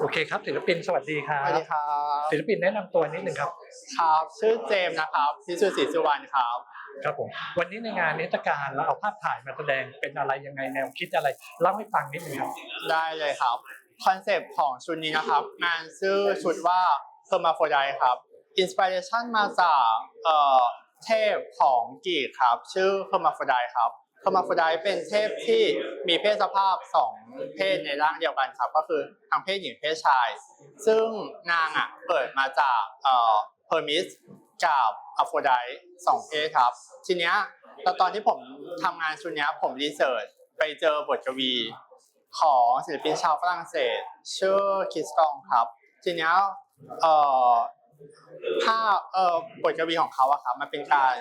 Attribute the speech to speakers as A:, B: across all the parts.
A: โอเคครับศิลปินสวัสดีครั
B: ส
A: บ
B: วัสดีครับ
A: ศิลปินแนะนำตัวนิดหนึ่งครับ
B: ครับชื่อเจมส์นะครับพิสุทธิ์ศรีสุวรรณครับ
A: ครับผมวันนี้ในงานนิทรรศการเราเอาภาพถ่ายมาแสดงเป็นอะไรยังไงแนวคิดอะไรเล่าให้ฟังนิดหนึงครับ
B: ได้เลยครับคอนเซปต์ของชุดนี้นะครับ งานชื่อชุดว่า h e r m a p h r o d i t e ครับอินสปิเรชันมาจากเอ่อ เทพของกรีกครับ ชื่อ h e r m a p h r o d i t e ครับ h e r m a p h r o d i t e เป็นเทพที่มีเพศสภาพสองเพศในร่างเดียวกันครับ ก็คือทั้งเพศหญิงเพศชาย ซึ่งนางอะเกิดมาจากเอ่อเ e อร์มิสกับอโฟไดสองเพศครับ ทีเนี้ยตอนตอนที่ผมทำงานชุดเนี้ยผมรีเสิร์ชไปเจอบทกวีของศิลปินชาวฝรั่งเศสชื่อคิสตองครับ ทีเนี้ยเอ่อ ภาพเอ่อบทกวีของเขาอะครับมันเป็นการ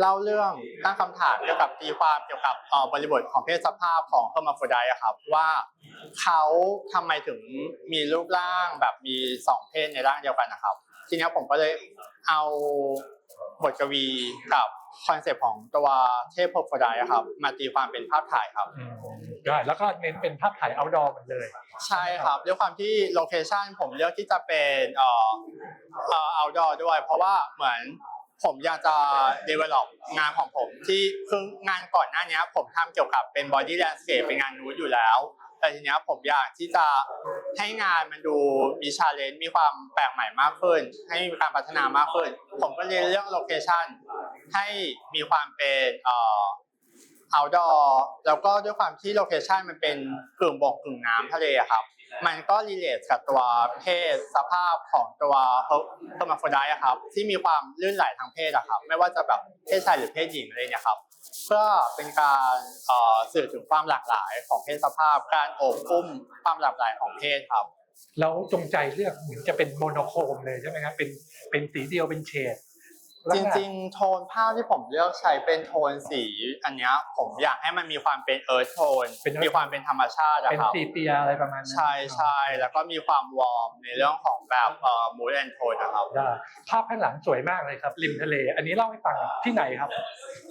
B: เล่าเรื่องตั้งคำถามเกี่ยวกับตีความเกี่ยวกับเอ่อบริบทของเพศสภาพของเฮอร์มาโฟไดอะครับว่าเขาทำไมถึงมีรูปร่างแบบมีสองเพศในร่างเดียวกันนะครับ ทีเนี้ยผมก็เลยเอา บทกวีกับคอนเซปต์ของตัวเทพโฟไดอะครับ มาตีความเป็นภาพถ่ายครับ
A: อืมได้แล้วก็เน้นเป็นภาพถ่าย outdoor หมดเลย
B: ใช่ครับด้วยความที่โลเคชันผมเลือกที่จะเป็นเอ่อเอ่อ outdoor ด้วย เพราะว่าเหมือนผมอยากจะ develop งานของผมที่คืองานก่อนหน้านี้ผมทำเกี่ยวกับเป็น body landscape เป็นงานนูดอยู่แล้ว แต่ทีเนี้ยผมอยากที่จะให้งานมันดูมีชาเลนจ์มีความแปลกใหม่มากขึ้น ให้มีการพัฒนามากขึ้น ผมก็เลยเลือกโลเคชั่นให้มีความเป็นเอ่อ outdoor แล้วก็ด้วยความที่โลเคชันมันเป็นกึ่งบกกึ่งน้ำทะเลอะครับ มันก็รีเลทกับตัวเพศสภาพของตัวเฮอร์มาโฟไดครับ ที่มีความลื่นไหลทางเพศอะครับ ไม่ว่าจะแบบเพศชายหรือเพศหญิงอะไรเนี่ยครับ เพื่อเป็นการสื่อถึงความหลากหลายของเพศสภาพ การโอบอุ้มความหลากหลายของเพศครับ
A: แล้วจงใจเลือกเหมือนจะเป็นโมโนโครมเลยใช่ไหมครับเป็นเป็นสีเดียวเป็นเฉด
B: จริงๆ โทนผ้าที่ผมเลือกใช้เป็นโทนสีอันเนี้ยผมอยากให้มันมีความเป็นเอิร์ธโทนมีความเป็นธรรมชาติ
A: ๆ
B: อะ
A: เป็น
B: ครับ
A: สีเปียอะไรประมาณนั้น
B: ใช่ใช่แล้วก็มีความวอร์มในเรื่องของแบบเอ่อมูดแอนโทนนะครับ
A: ได้ภาพข้างหลังสวยมากเลยครับ ริมทะเล อันนี้เล่าให้ฟังที่ไหนครับ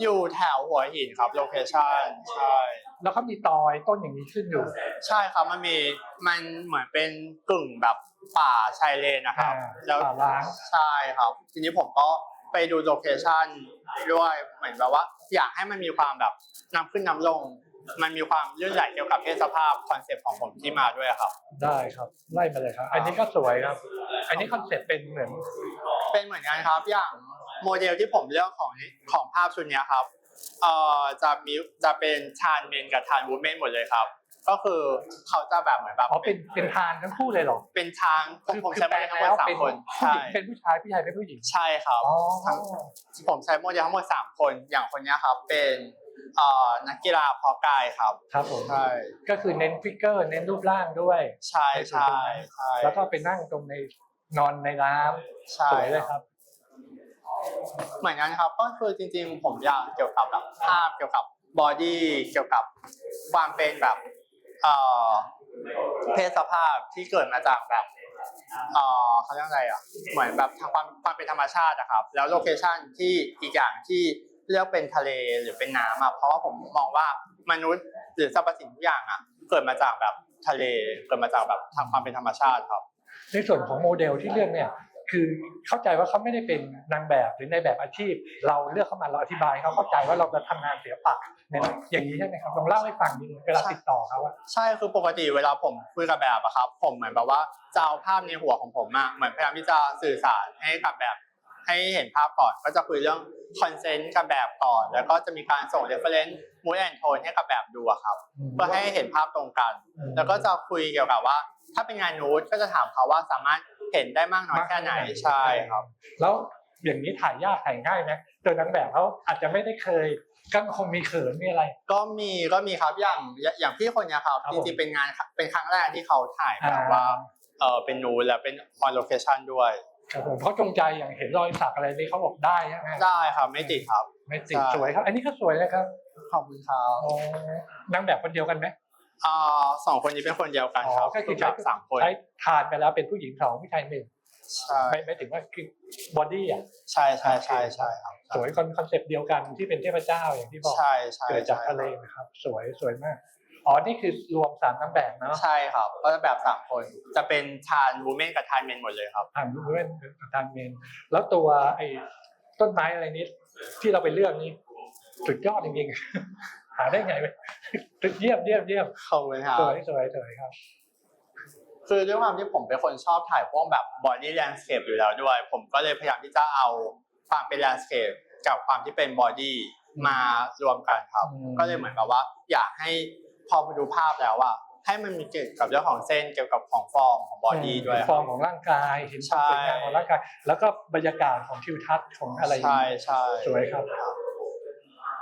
B: อยู่แถวหัวหินครับโลเคชั่นใช่
A: แล้วก็มีตอยต้นอย่างนี้ขึ้นอยู่
B: ใช่ครับมันมีมันเหมือนเป็นกึ่งแบบป่าชายเลนนะครับ
A: อ่า
B: แล้ว
A: ป่าล้าง
B: ใช่ครับ ทีนี้ผมก็ ไปดูโลเคชั่นด้วยเหมือนแบบว่า อยากให้มันมีความแบบน้ำขึ้นน้ำลง มันมีความลื่นไหลเกี่ยวกับเพศสภาพคอนเซปต์ของผมที่มาด้วยครับ
A: ได้ครับไล่มาเลยครับ อันนี้ก็สวยครับ อันนี้คอนเซ็ปต์เป็นเหมือน
B: เป็นเหมือนกันครับอย่างโมเดลที่ผมเลือกของของภาพชุดเนี้ยครับเอ่อจะมีจะเป็นทานเมนกับทานวูแมนหมดเลยครับ ก็คือเขาจะแบบเหมือนแบบ
A: อ๋อเป็นเป็นทานทั้งคู่เลยเหรอ
B: เป็นทางผมผม
A: คือ
B: ใช้
A: แป
B: โม
A: ล
B: เดลทั้งหมดสาม
A: เป็น
B: คน
A: ผู้
B: ใช่
A: หญิงเป็นผู้ชายผู้ชายเป็นผู้หญิง
B: ใช่ครับ
A: อ๋อ
B: ทั้งผมใช้โมเดลทั้งหมดสามคน อย่างคนเนี้ยครับเป็นเอ่อนักกีฬาเพอกายครับ
A: ครับผม
B: ใช่
A: ก็คือเน้นฟิกเกอร์เน้นรูปร่างด้วย
B: ใช่ใช่ใช่
A: แล้วก็ไปนั่งตรงในนอนในน้ำ
B: ใช่
A: สวยเลยครับ
B: เหมือนกันครับก็คือจริงๆ ผมอยากเกี่ยวกับแบบภาพเกี่ยวกับบอดี้เกี่ยวกับความเป็นแบบ เอ่อเพศสภาพที่เกิดมาจากแบบเอ่อเขาเรียกอะไรอะเหมือนแบบทางความความเป็นธรรมชาติอะครับ แล้วโลเคชันที่อีกอย่างที่เลือกเป็นทะเลหรือเป็นน้ำอะเพราะว่าผมมองว่ามนุษย์หรือสรรพสิ่งทุกอย่างอะเกิดมาจากแบบทะเลเกิดมาจากแบบทางความเป็นธรรมชาติครับ
A: ในส่วนของโมเดลที่เลือกเนี่ย คือเข้าใจว่าเขาไม่ได้เป็นนางแบบหรือในแบบอาชีพ เราเลือกเข้ามาเราอธิบายเขาเข้าใจว่าเราจะทำงานศิลปะเนี่ยอย่างนี้ใช่ไหมครับลองเล่าให้ฟังนิดนึงเวลาติดต่อเขาอะ
B: ใช่คือปกติเวลาผมคุยกับแบบอะครับ ผมเหมือนแบบว่าจะเอาภาพในหัวของผมอะเหมือนพยายามที่จะสื่อสารให้กับแบบ ให้เห็นภาพก่อน ก็จะคุยเรื่องคอนเซนต์กับแบบก่อน แล้วก็จะมีการส่งเรฟเฟรนซ์มูดแอนโทนให้กับแบบดูอะครับเพื่อให้เห็นภาพตรงกัน แล้วก็จะคุยเกี่ยวกับว่า ถ้าเป็นงานนูดก็จะถามเขาว่าสามารถ เห็นได้มากน้อยแค่ไหนใช่ครับ
A: แล้วอย่างนี้ถ่ายยากถ่ายง่ายไหมเจอนางแบบเขาอาจจะไม่ได้เคยก็คงมีเขินมีอะไร
B: ก็มีก็มีครับอย่างอย่างพี่คนเนี้ยครับ
A: ครับ
B: จ
A: ผม
B: ริงๆเป็นงานเป็นครั้งแรกที่เขาถ่ายแบบ
A: อ่า
B: ว่าเออเป็นนูดแล้วเป็นออนโลเคชันด้วย
A: ครับผมเขาจงใจอย่างเห็นรอยสักอะไรนี่เขาบอกได้ใช่ไหม
B: ได้ครับไม่ติดครับ
A: ไม่ติด
B: ใช่
A: สวยครับ อันนี้ก็สวยนะครับ
B: ขอบคุณครับ
A: อ๋อนางแบบคนเดียวกันไหม
B: อ่าสองคนนี้เป็นคนเดียวกันครับ
A: ก็คือ
B: แบบสามคน
A: ใช้ทานไปแล้วเป็นผู้หญิงสองผู้ชายหนึ่ง
B: ใช่
A: ไม่ไม่ถึงว่าคือบอดี้อะ
B: ใช่ใช่ใช่ใช่ครับ
A: สวยคอนคอนเซปต์เดียวกันที่เป็นเทพเจ้าอย่างที่บอก
B: ใช่ใช่
A: เกิดจาก
B: ใช่
A: ทะเลนะครับ สวยสวยมากอ๋อนี่คือรวมสามนางแบบเนาะ
B: ใช่ครับ ก็จะแบบสามคน จะเป็นทานวูแมนกับทานเมนหมดเลยครับ
A: อ่านรู้เป็นทางเมน แล้วตัวไอ้ต้นไม้อะไรนี้ที่เราไปเลือกนี่สุดยอดจริงๆ หาได้ไงไหมเยี่ยมเยี่ยมเยี่ยม
B: ขอบคุณครับ
A: สวยสวยสวยครับ
B: คือด้วยความที่ผมเป็นคนชอบถ่ายพวกแบบบอดี้แลนด์สเคปอยู่แล้วด้วย ผมก็เลยพยายามที่จะเอาความเป็นแลนด์สเคปกับความที่เป็นบอดี้มารวมกันครับ
A: อืม
B: ก็เลยเหมือนกับว่า อยากให้พอไปดูภาพแล้วอะให้มันมีเกี่ยวกับเรื่องของเส้นเกี่ยวกับของฟอร์มของบอดี้ด้วยค
A: ฟอ
B: รั
A: ร์
B: บ
A: มของร่างกายเห็นค
B: ใช่
A: วามสวยงามของร่างกาย แล้วก็บรรยากาศของทิวทัศน์ของอะไรอย่าง
B: ใช่
A: นี้
B: ใช่
A: สวยครับ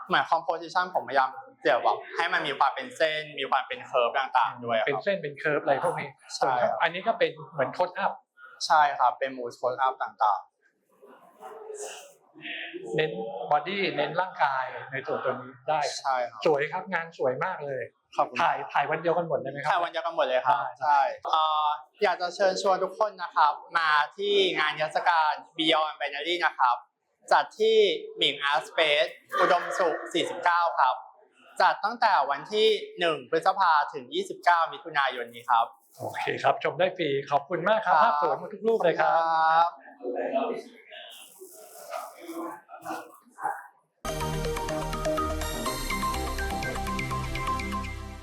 B: เหมือนคอมโพสิชันผมพยายามเดี๋ยวแบบให้มันมีความเป็นเส้น มีความเป็นเคิร์ฟต่างๆด้วยค
A: เป็น
B: รับ
A: เส้นเป็นเคิร์ฟอะไรพวกนี้
B: ใช่ครับ
A: อันนี้ก็เป็นเหมือนโคดอัพ
B: ใช่ครับเป็นมูสโคอัพต่าง
A: เน้นบอดี้เน้นร่างกายในส่วนตัวนี้ได้
B: ๆใช่ครับ
A: สวยครับงานสวยมากเลย
B: ขอบคุณ
A: ถ่ายถ่ายวันเดียวกันหมดเลยไหมครั
B: ถ่า
A: บ
B: ยวันเดียวกันหมดเลยครับ
A: ได้
B: ใช่เอ่ออยากจะเชิญชวนทุกคนนะครับ มาที่งานเทศกาล Beyond Binary นะครับ จัดที่หมิงอาร์สเปซอุดมสุข 49 ครับ จัดตั้งแต่วันที่ 1 พฤษภาถึง 29 มิถุนายนนี้ครับ
A: โอเคครับ ชมได้ฟรี ขอบคุณมากครับภาพสวยหมดทุกรูปเลยครับ
B: บ